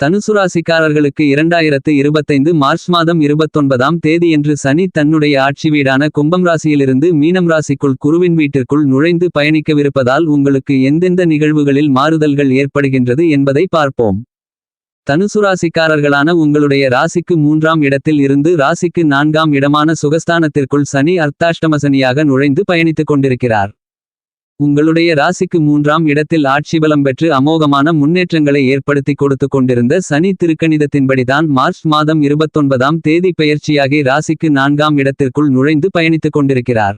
தனுசுராசிக்காரர்களுக்கு இரண்டாயிரத்து இருபத்தைந்து மார்ச் மாதம் இருபத்தொன்பதாம் தேதியன்று சனி தன்னுடைய ஆட்சி வீடான கும்பம் ராசியிலிருந்து மீனம் ராசிக்குள் குருவின் வீட்டிற்குள் நுழைந்து பயணிக்கவிருப்பதால் உங்களுக்கு எந்தெந்த நிகழ்வுகளில் மாறுதல்கள் ஏற்படுகின்றது என்பதை பார்ப்போம். தனுசுராசிக்காரர்களான உங்களுடைய ராசிக்கு மூன்றாம் இடத்தில் இருந்து ராசிக்கு நான்காம் இடமான சுகஸ்தானத்திற்குள் சனி அர்த்தாஷ்டம சனியாக நுழைந்து பயணித்துக் கொண்டிருக்கிறார். உங்களுடைய ராசிக்கு மூன்றாம் இடத்தில் ஆட்சி பலம் பெற்று அமோகமான முன்னேற்றங்களை ஏற்படுத்தி கொடுத்து கொண்டிருந்த சனி திருக்கணிதத்தின்படிதான் மார்ச் மாதம் இருபத்தொன்பதாம் தேதி பெயர்ச்சியாகி ராசிக்கு நான்காம் இடத்திற்குள் நுழைந்து பயணித்துக் கொண்டிருக்கிறார்.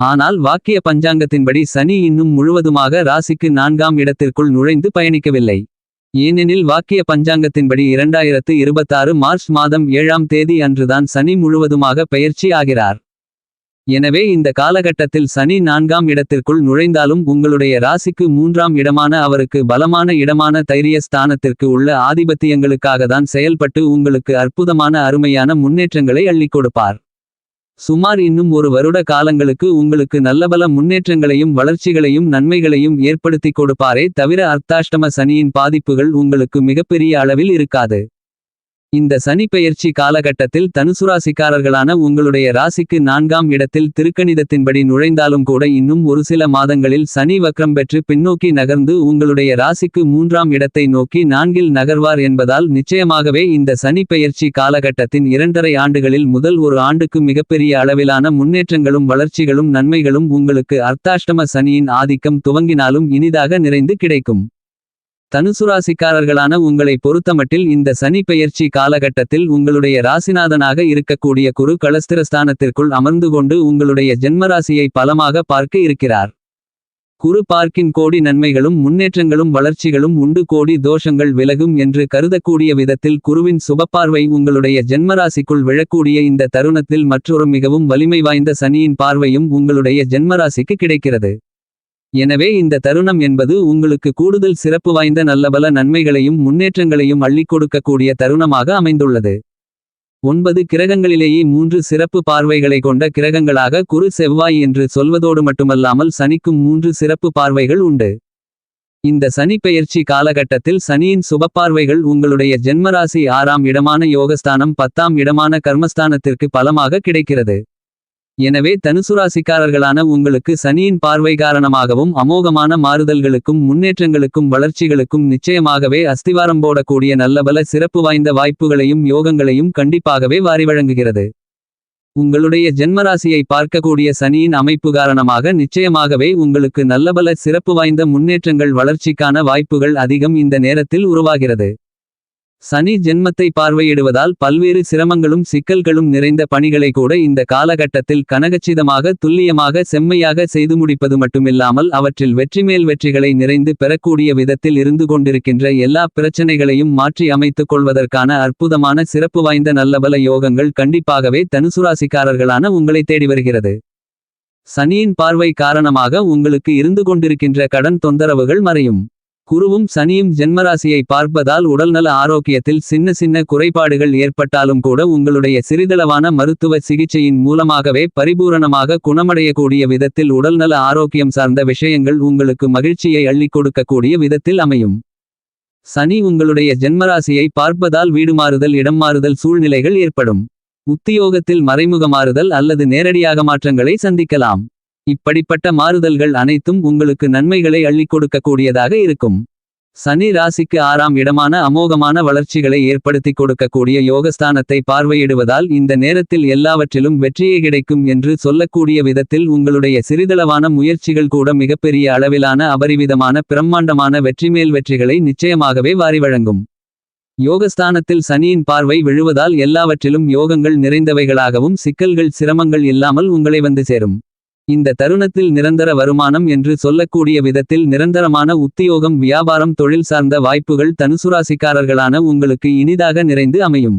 ஆனால் வாக்கிய பஞ்சாங்கத்தின்படி சனி இன்னும் முழுவதுமாக ராசிக்கு நான்காம் இடத்திற்குள் நுழைந்து பயணிக்கவில்லை. ஏனெனில் வாக்கிய பஞ்சாங்கத்தின்படி இரண்டாயிரத்து இருபத்தாறு மார்ச் மாதம் ஏழாம் தேதி அன்றுதான் சனி முழுவதுமாக பெயர்ச்சி ஆகிறார். எனவே இந்த காலகட்டத்தில் சனி நான்காம் இடத்திற்குள் நுழைந்தாலும் உங்களுடைய ராசிக்கு மூன்றாம் இடமான அவருக்கு பலமான இடமான தைரிய ஸ்தானத்திற்கு உள்ள ஆதிபத்தியங்களுக்காகத்தான் செயல்பட்டு உங்களுக்கு அற்புதமான அருமையான முன்னேற்றங்களை அள்ளிக் கொடுப்பார். சுமார் இன்னும் ஒரு வருட காலங்களுக்கு உங்களுக்கு நல்லபல முன்னேற்றங்களையும் வளர்ச்சிகளையும் நன்மைகளையும் ஏற்படுத்தி கொடுப்பாரே தவிர அர்த்தாஷ்டம சனியின் பாதிப்புகள் உங்களுக்கு மிகப்பெரிய அளவில் இருக்காது. இந்த சனி பெயர்ச்சி காலகட்டத்தில் தனுசுராசிக்காரர்களான உங்களுடைய ராசிக்கு நான்காம் இடத்தில் திருக்கணிதத்தின்படி நுழைந்தாலும் கூட இன்னும் ஒரு சில மாதங்களில் சனி வக்ரம் பெற்று பின்னோக்கி நகர்ந்து உங்களுடைய ராசிக்கு மூன்றாம் இடத்தை நோக்கி நான்கில் நகர்வார் என்பதால் நிச்சயமாகவே இந்த சனி பெயர்ச்சி காலகட்டத்தின் இரண்டரை ஆண்டுகளில் முதல் ஒரு ஆண்டுக்கு மிகப்பெரிய அளவிலான முன்னேற்றங்களும் வளர்ச்சிகளும் நன்மைகளும் உங்களுக்கு அர்த்தாஷ்டம சனியின் ஆதிக்கம் துவங்கினாலும் இனிதாக நிறைந்து கிடைக்கும். தனுசுராசிக்காரர்களான உங்களை பொறுத்தமட்டில் இந்த சனி பெயர்ச்சி காலகட்டத்தில் உங்களுடைய ராசிநாதனாக இருக்கக்கூடிய குரு களஸ்திரஸ்தானத்திற்குள் அமர்ந்து கொண்டு உங்களுடைய ஜென்மராசியை பலமாக பார்க்க இருக்கிறார். குரு பார்க்கின் கோடி நன்மைகளும் முன்னேற்றங்களும் வளர்ச்சிகளும் உண்டு கோடி தோஷங்கள் விலகும் என்று கருதக்கூடிய விதத்தில் குருவின் சுபப்பார்வை உங்களுடைய ஜென்மராசிக்குள் விழக்கூடிய இந்த தருணத்தில் மற்றொரு மிகவும் வலிமை வாய்ந்த சனியின் பார்வையும் உங்களுடைய ஜென்மராசிக்கு கிடைக்கிறது. எனவே இந்த தருணம் என்பது உங்களுக்கு கூடுதல் சிறப்பு வாய்ந்த நல்லபல நன்மைகளையும் முன்னேற்றங்களையும் அள்ளிக் கொடுக்கக்கூடிய தருணமாக அமைந்துள்ளது. ஒன்பது கிரகங்களிலேயே மூன்று சிறப்பு பார்வைகளை கொண்ட கிரகங்களாக குரு செவ்வாய் என்று சொல்வதோடு மட்டுமல்லாமல் சனிக்கும் மூன்று சிறப்பு பார்வைகள் உண்டு. இந்த சனி பெயர்ச்சி காலகட்டத்தில் சனியின் சுபப்பார்வைகள் உங்களுடைய ஜென்மராசி ஆறாம் இடமான யோகஸ்தானம் பத்தாம் இடமான கர்மஸ்தானத்திற்கு பலமாக கிடைக்கிறது. எனவே தனுசுராசிக்காரர்களான உங்களுக்கு சனியின் பார்வை காரணமாகவும் அமோகமான மாறுதல்களுக்கும் முன்னேற்றங்களுக்கும் வளர்ச்சிகளுக்கும் நிச்சயமாகவே அஸ்திவாரம் போடக்கூடிய நல்லபல சிறப்பு வாய்ந்த வாய்ப்புகளையும் யோகங்களையும் கண்டிப்பாகவே வாரி வழங்குகிறது. உங்களுடைய ஜென்மராசியை பார்க்கக்கூடிய சனியின் அமைப்பு காரணமாக நிச்சயமாகவே உங்களுக்கு நல்லபல சிறப்பு வாய்ந்த முன்னேற்றங்கள் வளர்ச்சிக்கான வாய்ப்புகள் அதிகம் இந்த நேரத்தில் உருவாகிறது. சனி ஜென்மத்தை பார்வையிடுவதால் பல்வேறு சிரமங்களும் சிக்கல்களும் நிறைந்த பணிகளை கூட இந்த காலகட்டத்தில் கனகச்சிதமாக துல்லியமாக செம்மையாக செய்து முடிப்பது மட்டுமில்லாமல் அவற்றில் வெற்றிமேல் வெற்றிகளை நிறைந்து பெறக்கூடிய விதத்தில் இருந்து கொண்டிருக்கின்ற எல்லா பிரச்சனைகளையும் மாற்றி அமைத்துக் கொள்வதற்கான அற்புதமான சிறப்பு வாய்ந்த நல்லபல யோகங்கள் கண்டிப்பாகவே தனுசுராசிக்காரர்களான உங்களை தேடி வருகிறது. சனியின் பார்வை காரணமாக உங்களுக்கு இருந்து கொண்டிருக்கின்ற கடன் தொந்தரவுகள் மறையும். குருவும் சனியும் ஜென்மராசியை பார்ப்பதால் உடல்நல ஆரோக்கியத்தில் சின்ன சின்ன குறைபாடுகள் ஏற்பட்டாலும் கூட உங்களுடைய சிறிதளவான மருத்துவ சிகிச்சையின் மூலமாகவே பரிபூரணமாக குணமடையக்கூடிய விதத்தில் உடல்நல ஆரோக்கியம் சார்ந்த விஷயங்கள் உங்களுக்கு மகிழ்ச்சியை அள்ளிக் கொடுக்கக்கூடிய விதத்தில் அமையும். சனி உங்களுடைய ஜென்மராசியை பார்ப்பதால் வீடு மாறுதல் இடம் மாறுதல் சூழ்நிலைகள் ஏற்படும். உத்தியோகத்தில் மறைமுக மாறுதல் அல்லது நேரடியாக மாற்றங்களை சந்திக்கலாம். இப்படிப்பட்ட மாறுதல்கள் அனைத்தும் உங்களுக்கு நன்மைகளை அள்ளிக் கொடுக்கக்கூடியதாக இருக்கும். சனி ராசிக்கு ஆறாம் இடமான அமோகமான வளர்ச்சிகளை ஏற்படுத்தி கொடுக்கக்கூடிய யோகஸ்தானத்தை பார்வையிடுவதால் இந்த நேரத்தில் எல்லாவற்றிலும் வெற்றியே கிடைக்கும் என்று சொல்லக்கூடிய விதத்தில் உங்களுடைய சிறிதளவான முயற்சிகள் கூட மிகப்பெரிய அளவிலான அபரிவிதமான பிரம்மாண்டமான வெற்றிமேல் வெற்றிகளை நிச்சயமாகவே வாரி வழங்கும். யோகஸ்தானத்தில் சனியின் பார்வை விழுவதால் எல்லாவற்றிலும் யோகங்கள் நிறைந்தவைகளாகவும் சிக்கல்கள் சிரமங்கள் இல்லாமல் உங்களை வந்து சேரும். இந்த தருணத்தில் நிரந்தர வருமானம் என்று சொல்லக்கூடிய விதத்தில் நிரந்தரமான உத்தியோகம் வியாபாரம் தொழில் சார்ந்த வாய்ப்புகள் தனுசுராசிக்காரர்களான உங்களுக்கு இனிதாக நிறைந்து அமையும்.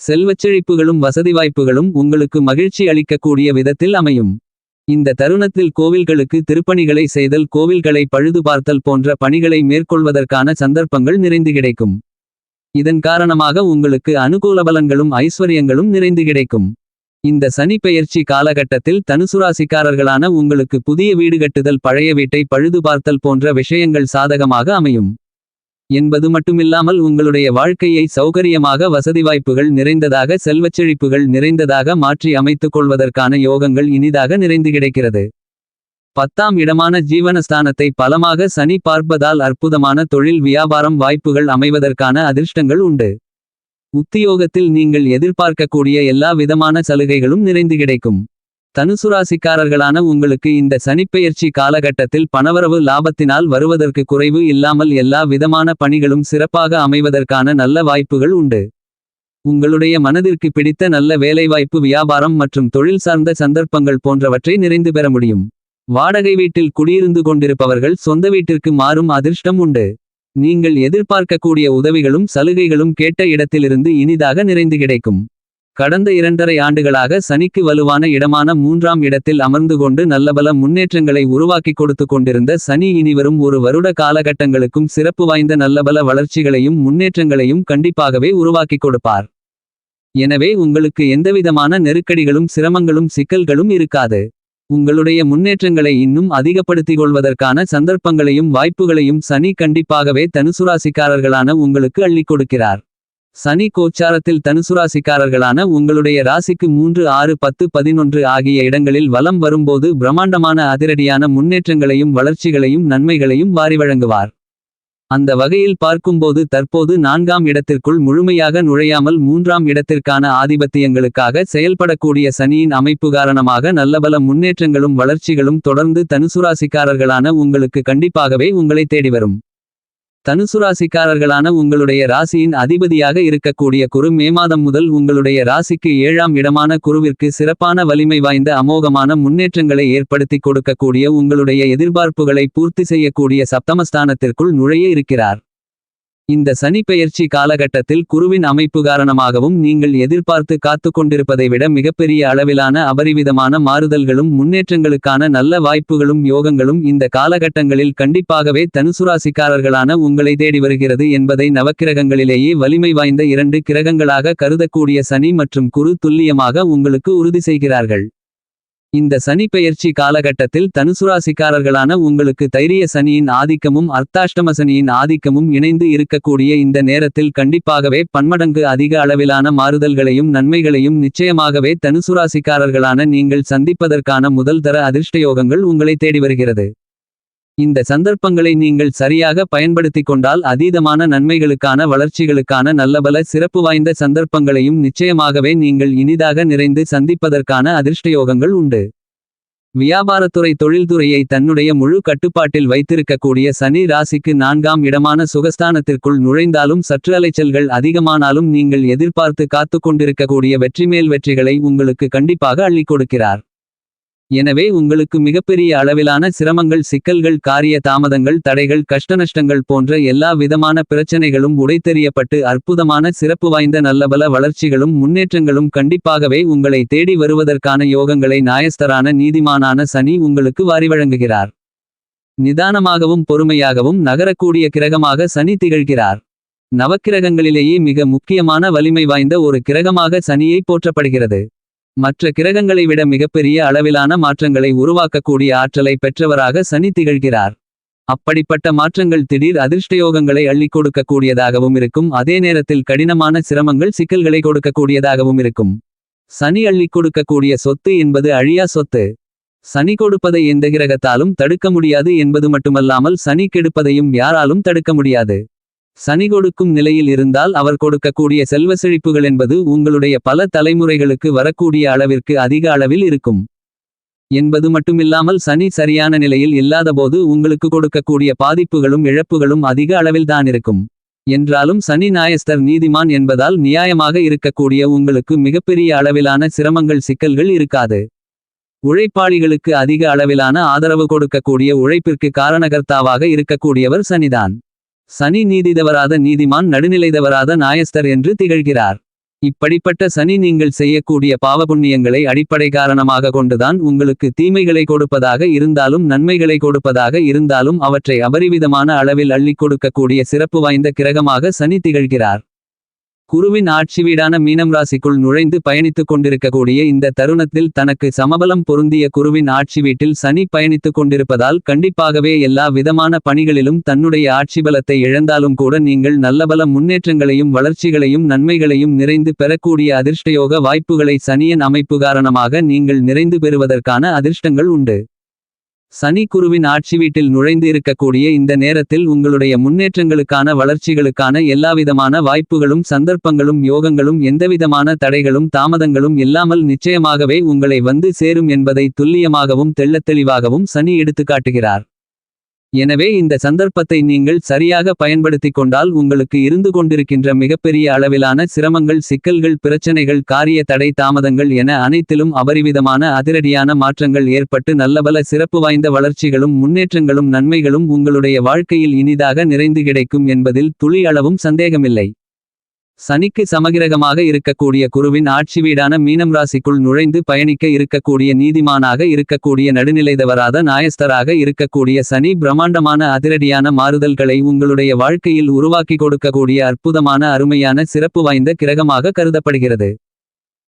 செல்வச்செழிப்புகளும் வசதி வாய்ப்புகளும் உங்களுக்கு மகிழ்ச்சி அளிக்கக்கூடிய விதத்தில் அமையும். இந்த தருணத்தில் கோவில்களுக்கு திருப்பணிகளை செய்தல் கோவில்களை பழுது பார்த்தல் போன்ற பணிகளை மேற்கொள்வதற்கான சந்தர்ப்பங்கள் நிறைந்து கிடைக்கும். இதன் காரணமாக உங்களுக்கு அனுகூல பலன்களும் ஐஸ்வர்யங்களும் நிறைந்து கிடைக்கும். இந்த சனி பெயர்ச்சி காலகட்டத்தில் தனுசுராசிக்காரர்களான உங்களுக்கு புதிய வீடு கட்டுதல் பழைய வீட்டை பழுது பார்த்தல் போன்ற விஷயங்கள் சாதகமாக அமையும். என்பது மட்டுமில்லாமல் உங்களுடைய வாழ்க்கையை சௌகரியமாக வசதி வாய்ப்புகள் நிறைந்ததாக செல்வச்செழிப்புகள் நிறைந்ததாக மாற்றி அமைத்துக் கொள்வதற்கான யோகங்கள் இனிதாக நிறைந்து கிடைக்கிறது. பத்தாம் இடமான ஜீவனஸ்தானத்தை பலமாக சனி பார்ப்பதால் அற்புதமான தொழில் வியாபாரம் வாய்ப்புகள் அமைவதற்கான அதிர்ஷ்டங்கள் உண்டு. உத்தியோகத்தில் நீங்கள் எதிர்பார்க்கக்கூடிய எல்லா விதமான சலுகைகளும் நிறைந்து கிடைக்கும். தனுசுராசிக்காரர்களான உங்களுக்கு இந்த சனிப்பெயர்ச்சி காலகட்டத்தில் பணவரவு லாபத்தினால் வருவதற்கு குறைவு இல்லாமல் எல்லா விதமான பணிகளும் சிறப்பாக அமைவதற்கான நல்ல வாய்ப்புகள் உண்டு. உங்களுடைய மனதிற்கு பிடித்த நல்ல வேலைவாய்ப்பு வியாபாரம் மற்றும் தொழில் சார்ந்த சந்தர்ப்பங்கள் போன்றவற்றை நிறைந்து பெற முடியும். வாடகை வீட்டில் குடியிருந்து கொண்டிருப்பவர்கள் சொந்த வீட்டிற்கு மாறும் அதிர்ஷ்டம் உண்டு. நீங்கள் எதிர்பார்க்கக்கூடிய உதவிகளும் சலுகைகளும் கேட்ட இடத்திலிருந்து இனிதாக நிறைந்து கிடைக்கும். கடந்த இரண்டரை ஆண்டுகளாக சனிக்கு வலுவான இடமான மூன்றாம் இடத்தில் அமர்ந்து கொண்டு நல்லபல முன்னேற்றங்களை உருவாக்கி கொடுத்து கொண்டிருந்த சனி இனிவரும் ஒரு வருட காலகட்டங்களுக்கும் சிறப்பு வாய்ந்த நல்லபல வளர்ச்சிகளையும் முன்னேற்றங்களையும் கண்டிப்பாகவே உருவாக்கி கொடுப்பார். எனவே உங்களுக்கு எந்தவிதமான நெருக்கடிகளும் சிரமங்களும் சிக்கல்களும் இருக்காது. உங்களுடைய முன்னேற்றங்களை இன்னும் அதிகப்படுத்திக் கொள்வதற்கான சந்தர்ப்பங்களையும் வாய்ப்புகளையும் சனி கண்டிப்பாகவே தனுசுராசிக்காரர்களான உங்களுக்கு அள்ளிக் கொடுக்கிறார். சனி கோச்சாரத்தில் தனுசுராசிக்காரர்களான உங்களுடைய ராசிக்கு மூன்று ஆறு பத்து பதினொன்று ஆகிய இடங்களில் வலம் வரும்போது பிரம்மாண்டமான அதிரடியான முன்னேற்றங்களையும் வளர்ச்சிகளையும் நன்மைகளையும் வாரி வழங்குவார். அந்த வகையில் பார்க்கும்போது தற்போது நான்காம் இடத்திற்குள் முழுமையாக நுழையாமல் மூன்றாம் இடத்திற்கான ஆதிபத்தியங்களுக்காக செயல்படக்கூடிய சனியின் அமைப்பு காரணமாக நல்லபல முன்னேற்றங்களும் வளர்ச்சிகளும் தொடர்ந்து தனுசுராசிக்காரர்களான உங்களுக்கு கண்டிப்பாகவே உங்களை தேடி தனுசு தனுசுராசிக்காரர்களான உங்களுடைய ராசியின் அதிபதியாக இருக்கக்கூடிய குரு மே மாதம் முதல் உங்களுடைய ராசிக்கு ஏழாம் இடமான குருவிற்கு சிறப்பான வலிமை வாய்ந்த அமோகமான முன்னேற்றங்களை ஏற்படுத்தி கொடுக்கக்கூடிய உங்களுடைய எதிர்பார்ப்புகளை பூர்த்தி செய்யக்கூடிய சப்தமஸ்தானத்திற்குள் நுழைய இருக்கிறார். இந்த சனி பெயர்ச்சி காலகட்டத்தில் குருவின் அமைப்பு காரணமாகவும் நீங்கள் எதிர்பார்த்து காத்து கொண்டிருப்பதை விட மிகப்பெரிய அளவிலான அபரிவிதமான மாறுதல்களும் முன்னேற்றங்களுக்கான நல்ல வாய்ப்புகளும் யோகங்களும் இந்த காலகட்டங்களில் கண்டிப்பாகவே தனுசுராசிக்காரர்களான உங்களை தேடி வருகிறது என்பதை நவக்கிரகங்களிலேயே வலிமை வாய்ந்த இரண்டு கிரகங்களாக கருதக்கூடிய சனி மற்றும் குரு துல்லியமாக உங்களுக்கு உறுதி செய்கிறார்கள். இந்த சனி பெயர்ச்சி காலகட்டத்தில் தனுசுராசிக்காரர்களான உங்களுக்கு தைரிய சனியின் ஆதிக்கமும் அர்த்தாஷ்டம சனியின் ஆதிக்கமும் இணைந்து இருக்கக்கூடிய இந்த நேரத்தில் கண்டிப்பாகவே பன்மடங்கு அதிக அளவிலான மாறுதல்களையும் நன்மைகளையும் நிச்சயமாகவே தனுசுராசிக்காரர்களான நீங்கள் சந்திப்பதற்கான முதல் தர அதிர்ஷ்டயோகங்கள் உங்களை தேடி வருகிறது. இந்த சந்தர்ப்பங்களை நீங்கள் சரியாக பயன்படுத்திக் கொண்டால் அதீதமான நன்மைகளுக்கான வளர்ச்சிகளுக்கான நல்லபல சிறப்பு வாய்ந்த சந்தர்ப்பங்களையும் நிச்சயமாகவே நீங்கள் இனிதாக நிறைந்து சந்திப்பதற்கான அதிர்ஷ்டயோகங்கள் உண்டு. வியாபாரத்துறை தொழில்துறையை தன்னுடைய முழு கட்டுப்பாட்டில் வைத்திருக்கக்கூடிய சனி ராசிக்கு நான்காம் இடமான சுகஸ்தானத்திற்குள் நுழைந்தாலும் சற்று அலைச்சல்கள் அதிகமானாலும் நீங்கள் எதிர்பார்த்து காத்து கொண்டிருக்கக்கூடிய வெற்றிமேல் வெற்றிகளை உங்களுக்கு கண்டிப்பாக அள்ளிக் கொடுக்கிறார். எனவே உங்களுக்கு மிகப்பெரிய அளவிலான சிரமங்கள் சிக்கல்கள் காரிய தாமதங்கள் தடைகள் கஷ்டநஷ்டங்கள் போன்ற எல்லா விதமான பிரச்சனைகளும் உடைத்தெறியப்பட்டு அற்புதமான சிறப்பு வாய்ந்த நல்லபல வளர்ச்சிகளும் முன்னேற்றங்களும் கண்டிப்பாகவே உங்களை தேடி வருவதற்கான யோகங்களை நாயஸ்தரான நீதிமானான சனி உங்களுக்கு வாரி வழங்குகிறார். நிதானமாகவும் பொறுமையாகவும் நகரக்கூடிய கிரகமாக சனி திகழ்கிறார். நவக்கிரகங்களிலேயே மிக முக்கியமான வலிமை வாய்ந்த ஒரு கிரகமாக சனியை போற்றப்படுகிறது. மற்ற கிரகங்களை விட மிகப்பெரிய அளவிலான மாற்றங்களை உருவாக்கக்கூடிய ஆற்றலை பெற்றவராக சனி திகழ்கிறார். அப்படிப்பட்ட மாற்றங்கள் திடீர் அதிர்ஷ்டயோகங்களை அள்ளி கொடுக்கக்கூடியதாகவும் இருக்கும். அதே நேரத்தில் கடினமான சிரமங்கள் சிக்கல்களை கொடுக்கக்கூடியதாகவும் இருக்கும். சனி அள்ளிக் கொடுக்கக்கூடிய சொத்து என்பது அழியா சொத்து. சனி கொடுப்பதை எந்த கிரகத்தாலும் தடுக்க முடியாது என்பது மட்டுமல்லாமல் சனி கெடுப்பதையும் யாராலும் தடுக்க முடியாது. சனி கொடுக்கும் நிலையில் இருந்தால் அவர் கொடுக்கக்கூடிய செல்வ செழிப்புகள் என்பது உங்களுடைய பல தலைமுறைகளுக்கு வரக்கூடிய அளவிற்கு அதிக அளவில் இருக்கும். என்பது மட்டுமில்லாமல் சனி சரியான நிலையில் இல்லாதபோது உங்களுக்கு கொடுக்கக்கூடிய பாதிப்புகளும் இழப்புகளும் அதிக அளவில்தான் இருக்கும். என்றாலும் சனி நாயஸ்தர் நீதிமான் என்பதால் நியாயமாக இருக்கக்கூடிய உங்களுக்கு மிகப்பெரிய அளவிலான சிரமங்கள் சிக்கல்கள் இருக்காது. உழைப்பாளிகளுக்கு அதிக அளவிலான ஆதரவு கொடுக்கக்கூடிய உழைப்பிற்கு காரணகர்த்தாவாக இருக்கக்கூடியவர் சனிதான். சனி நீதிதவராத நீதிமான் நடுநிலைதவராத நாயஸ்தர் என்று திகழ்கிறார். இப்படிப்பட்ட சனி நீங்கள் செய்யக்கூடிய பாவபுண்ணியங்களை அடிப்படை காரணமாக கொண்டுதான் உங்களுக்கு தீமைகளை கொடுப்பதாக இருந்தாலும் நன்மைகளை கொடுப்பதாக இருந்தாலும் அவற்றை அபரிவிதமான அளவில் அள்ளிக் கொடுக்கக்கூடிய சிறப்பு வாய்ந்த கிரகமாக சனி திகழ்கிறார். குருவின் ஆட்சி வீடான மீனம் ராசிக்குள் நுழைந்து பயணித்துக் கொண்டிருக்கக்கூடிய இந்த தருணத்தில் தனக்கு சமபலம் பொருந்திய குருவின் ஆட்சி வீட்டில் சனி பயணித்துக் கொண்டிருப்பதால் கண்டிப்பாகவே எல்லா விதமான பணிகளிலும் தன்னுடைய ஆட்சி பலத்தை இழந்தாலும் கூட நீங்கள் நல்லபல முன்னேற்றங்களையும் வளர்ச்சிகளையும் நன்மைகளையும் நிறைந்து பெறக்கூடிய அதிர்ஷ்டயோக வாய்ப்புகளை சனியன் அமைப்பு காரணமாக நீங்கள் நிறைந்து பெறுவதற்கான அதிர்ஷ்டங்கள் உண்டு. சனி குருவின் ஆட்சி வீட்டில் நுழைந்து இருக்கக்கூடிய இந்த நேரத்தில் உங்களுடைய முன்னேற்றங்களுக்கான வளர்ச்சிகளுக்கான எல்லாவிதமான வாய்ப்புகளும் சந்தர்ப்பங்களும் யோகங்களும் எந்தவிதமான தடைகளும் தாமதங்களும் இல்லாமல் நிச்சயமாகவே உங்களை வந்து சேரும் என்பதை துல்லியமாகவும் தெள்ளத்தெளிவாகவும் சனி எடுத்துக்காட்டுகிறார். எனவே இந்த சந்தர்ப்பத்தை நீங்கள் சரியாக பயன்படுத்திக் கொண்டால் உங்களுக்கு இருந்து கொண்டிருக்கின்ற மிகப்பெரிய அளவிலான சிரமங்கள் சிக்கல்கள் பிரச்சனைகள் காரிய தடை தாமதங்கள் என அனைத்திலும் அபரிவிதமான அதிரடியான மாற்றங்கள் ஏற்பட்டு நல்லபல சிறப்பு வாய்ந்த வளர்ச்சிகளும் முன்னேற்றங்களும் நன்மைகளும் உங்களுடைய வாழ்க்கையில் இனிதாக நிறைந்து கிடைக்கும் என்பதில் துளி அளவும் சந்தேகமில்லை. சனிக்கு சமகிரகமாக இருக்கக்கூடிய குருவின் ஆட்சி வீடான மீனம் ராசிக்குள் நுழைந்து பயணிக்க இருக்கக்கூடிய நீதிமானாக இருக்கக்கூடிய நடுநிலைதவராத நாயஸ்தராக இருக்கக்கூடிய சனி பிரம்மாண்டமான அதிரடியான மாறுதல்களை உங்களுடைய வாழ்க்கையில் உருவாக்கி கொடுக்கக்கூடிய அற்புதமான அருமையான சிறப்பு வாய்ந்த கிரகமாக கருதப்படுகிறது.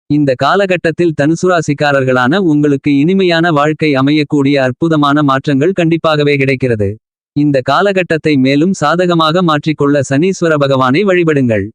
இந்த காலகட்டத்தில் தனுசுராசிக்காரர்களான உங்களுக்கு இனிமையான வாழ்க்கை அமையக்கூடிய அற்புதமான மாற்றங்கள் கண்டிப்பாகவே கிடைக்கிறது. இந்த காலகட்டத்தை மேலும் சாதகமாக மாற்றிக்கொள்ள சனீஸ்வர பகவானை வழிபடுங்கள்.